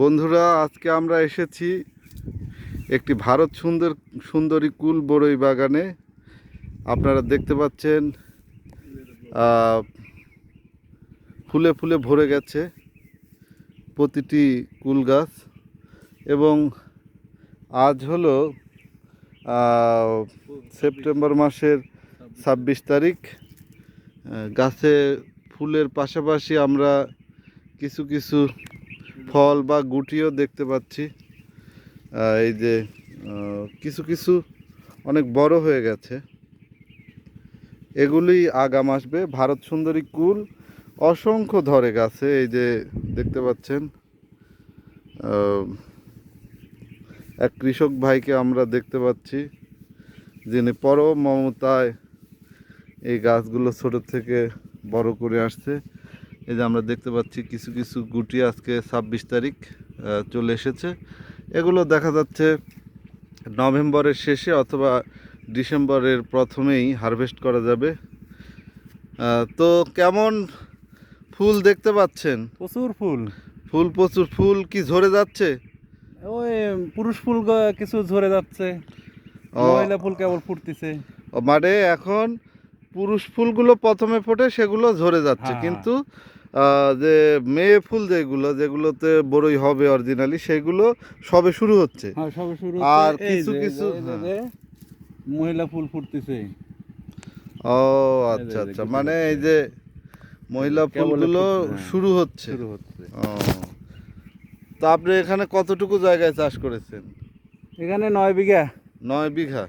বন্ধুরা, আজকে আমরা এসেছি একটি ভারত সুন্দর, সুন্দরী কুল বড়ই বাগানে। আপনারা দেখতে পাচ্ছেন ফুলে ফুলে ভরে গেছে প্রতিটি কুল গাছ। এবং আজ হলো সেপ্টেম্বর মাসের ছাব্বিশ তারিখ। গাছে ফুলের পাশাপাশি আমরা কিছু কিছু ফল বা গুটিও দেখতে পাচ্ছি। এই যে কিছু কিছু অনেক বড় হয়ে গেছে। এগুলি আগাম আসবে। ভারত সুন্দরী কুল অসংখ্য ধরে গাছে। এই যে, দেখতে পাচ্ছেন এক কৃষক ভাইকে আমরা দেখতে পাচ্ছি, যিনি পরম মমতায় এই গাছগুলো ছোট থেকে বড় করে আসছে। এই যে আমরা দেখতে পাচ্ছি কিছু কিছু গুটি আজকে ছাব্বিশ তারিখ চলে এসেছে। এগুলো দেখা যাচ্ছে নভেম্বরের শেষে অথবা ডিসেম্বরের প্রথমেই হারভেস্ট করা যাবে। তো কেমন ফুল দেখতে পাচ্ছেন? প্রচুর ফুল। ফুল প্রচুর ফুল কি ঝরে যাচ্ছে? ওই পুরুষ ফুল কিছু ঝরে যাচ্ছে। মহিলা ফুল কেবল ফুটতেছে। মানে এখন পুরুষ ফুলগুলো প্রথমে ফোটে সেগুলো ঝরে যাচ্ছে। হ্যাঁ। কিন্তু যে মেয়ে ফুল যেগুলো যেগুলোতে বড়ই হবে অরিজিনালি সেগুলো সবে শুরু হচ্ছে। হ্যাঁ আর কিছু কিছু, হ্যাঁ। মহিলা ফুল ফুটতেছে। ও আচ্ছা আচ্ছা। মানে এই যে মহিলা ফুলগুলো হ্যাঁ। শুরু হচ্ছে। ও। তো আপনি এখানে কতটুকু জায়গায় চাষ করেছেন? এখানে নয় বিঘা। নয় বিঘা।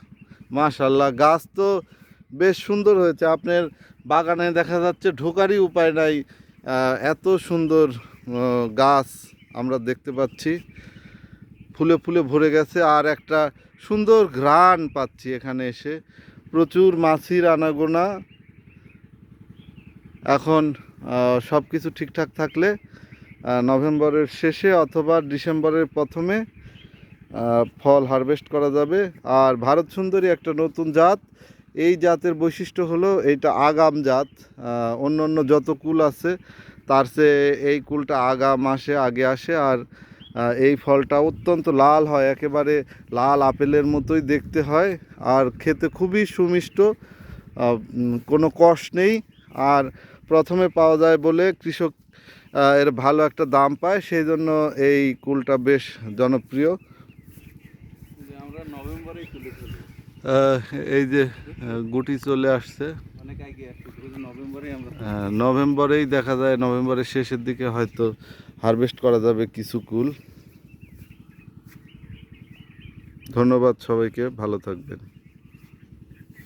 মাশাল্লাহ গাছ তো বেশ সুন্দর হয়েছে। আপনার বাগানে দেখা যাচ্ছে ঢোকারই উপায় নাই। এত সুন্দর গাছ আমরা দেখতে পাচ্ছি। ফুলে ফুলে ভরে গেছে আর একটা সুন্দর ঘ্রাণ পাচ্ছি এখানে এসে। প্রচুর মাছির আনাগোনা। এখন সব কিছু ঠিকঠাক থাকলে নভেম্বরের শেষে অথবা ডিসেম্বরের প্রথমে ফল হারভেস্ট করা যাবে। আর ভারত সুন্দরী একটা নতুন জাত এই জাতের বৈশিষ্ট্য হলো এইটা আগাম জাত অন্য অন্য যত কুল আছে, তার চেয়ে এই কুলটা আগাম আসে, আগে আসে, আর এই ফলটা অত্যন্ত লাল হয়, একেবারে লাল আপেলের মতোই দেখতে হয়, আর খেতে খুবই সুমিষ্ট কোনো কষ নেই, আর প্রথমে পাওয়া যায় বলে কৃষক এর ভালো একটা দাম পায়, সেই জন্য এই কুলটা বেশ জনপ্রিয়। আমরা নভেম্বরে এই যে গুটি চলে আসছে। নভেম্বরেই দেখা যায় নভেম্বরের শেষের দিকে হয়তো হারভেস্ট করা যাবে কিছু কুল। ধন্যবাদ সবাইকে ভালো থাকবেন।